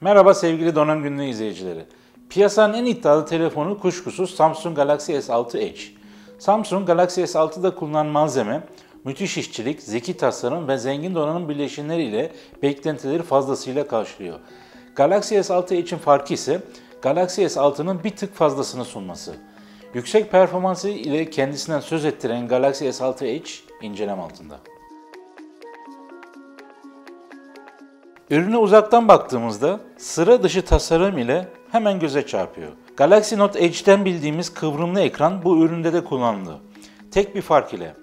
Merhaba sevgili Donanım Günlüğü izleyicileri. Piyasanın en iddialı telefonu kuşkusuz Samsung Galaxy S6 Edge. Samsung Galaxy S6'da kullanılan malzeme, müthiş işçilik, zeki tasarım ve zengin donanım birleşimleriyle beklentileri fazlasıyla karşılıyor. Galaxy S6 Edge'in farkı ise Galaxy S6'nın bir tık fazlasını sunması. Yüksek performansı ile kendisinden söz ettiren Galaxy S6 Edge incelem altında. Ürüne uzaktan baktığımızda sıra dışı tasarım ile hemen göze çarpıyor. Galaxy Note Edge'den bildiğimiz kıvrımlı ekran bu üründe de kullanıldı. Tek bir fark ile.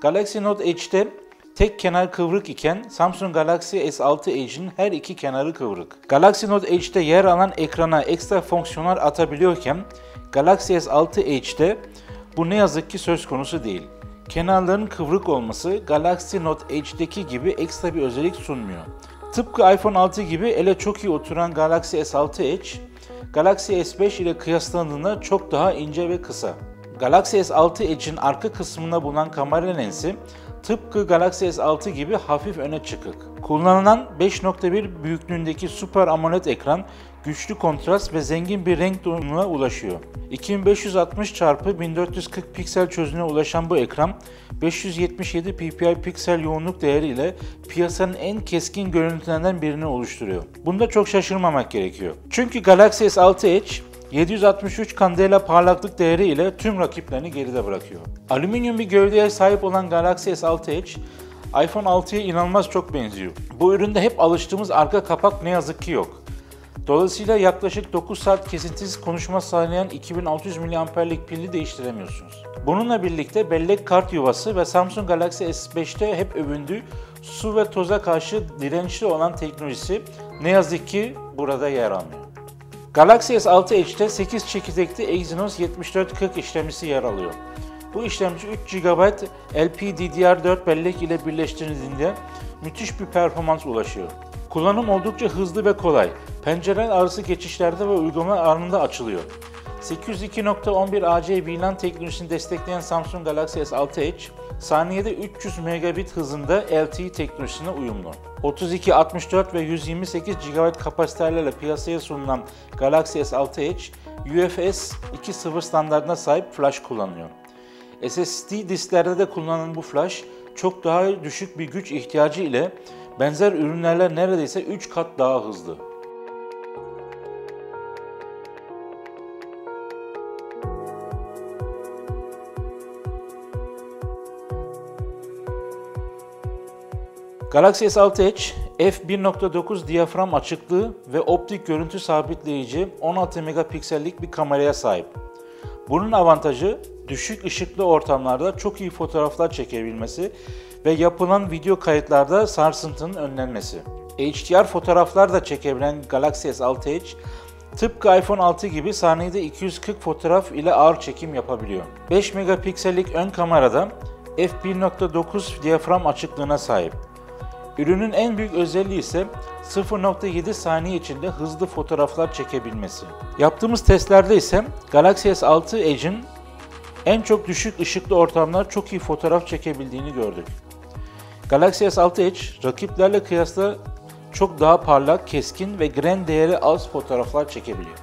Galaxy Note Edge'de tek kenar kıvrık iken Samsung Galaxy S6 Edge'in her iki kenarı kıvrık. Galaxy Note Edge'de yer alan ekrana ekstra fonksiyonlar atabiliyorken Galaxy S6 Edge'de bu ne yazık ki söz konusu değil. Kenarların kıvrık olması Galaxy Note Edge'deki gibi ekstra bir özellik sunmuyor. Tıpkı iPhone 6 gibi ele çok iyi oturan Galaxy S6 Edge, Galaxy S5 ile kıyaslandığında çok daha ince ve kısa. Galaxy S6 Edge'in arka kısmında bulunan kamera lensi tıpkı Galaxy S6 gibi hafif öne çıkık. Kullanılan 5.1 büyüklüğündeki Super AMOLED ekran güçlü kontrast ve zengin bir renk donanımına ulaşıyor. 2560 x 1440 piksel çözünürlüğe ulaşan bu ekran 577 ppi piksel yoğunluk değeriyle piyasanın en keskin görüntülerinden birini oluşturuyor. Bunda çok şaşırmamak gerekiyor. Çünkü Galaxy S6 Edge 763 kandela parlaklık değeri ile tüm rakiplerini geride bırakıyor. Alüminyum bir gövdeye sahip olan Galaxy S6 Edge iPhone 6'ya inanılmaz çok benziyor. Bu üründe hep alıştığımız arka kapak ne yazık ki yok. Dolayısıyla yaklaşık 9 saat kesintisiz konuşma sağlayan 2600 mAh'lik pili değiştiremiyorsunuz. Bununla birlikte bellek kart yuvası ve Samsung Galaxy S5'te hep övündüğü su ve toza karşı dirençli olan teknolojisi ne yazık ki burada yer almıyor. Galaxy S6 Edge'de 8 çekirdekli Exynos 7440 işlemcisi yer alıyor. Bu işlemci 3 GB LPDDR4 bellek ile birleştirildiğinde müthiş bir performans ulaşıyor. Kullanım oldukça hızlı ve kolay. Pencere arası geçişlerde ve uygulama anında açılıyor. 802.11 AC VLAN teknolojisini destekleyen Samsung Galaxy S6 Edge, saniyede 300 megabit hızında LTE teknolojisine uyumlu. 32, 64 ve 128 GB kapasitelerle piyasaya sunulan Galaxy S6 Edge, UFS 2.0 standartına sahip flash kullanıyor. SSD disklerde de kullanılan bu flash, çok daha düşük bir güç ihtiyacı ile benzer ürünlerle neredeyse 3 kat daha hızlı. Galaxy S6 Edge f1.9 diyafram açıklığı ve optik görüntü sabitleyici 16 megapiksellik bir kameraya sahip. Bunun avantajı düşük ışıklı ortamlarda çok iyi fotoğraflar çekebilmesi ve yapılan video kayıtlarda sarsıntının önlenmesi. HDR fotoğraflar da çekebilen Galaxy S6 Edge, tıpkı iPhone 6 gibi saniyede 240 fotoğraf ile ağır çekim yapabiliyor. 5 megapiksellik ön kamerada f1.9 diyafram açıklığına sahip. Ürünün en büyük özelliği ise 0.7 saniye içinde hızlı fotoğraflar çekebilmesi. Yaptığımız testlerde ise Galaxy S6 Edge'in en çok düşük ışıklı ortamlar çok iyi fotoğraf çekebildiğini gördük. Galaxy S6 Edge rakiplerle kıyasla çok daha parlak, keskin ve grain değeri az fotoğraflar çekebiliyor.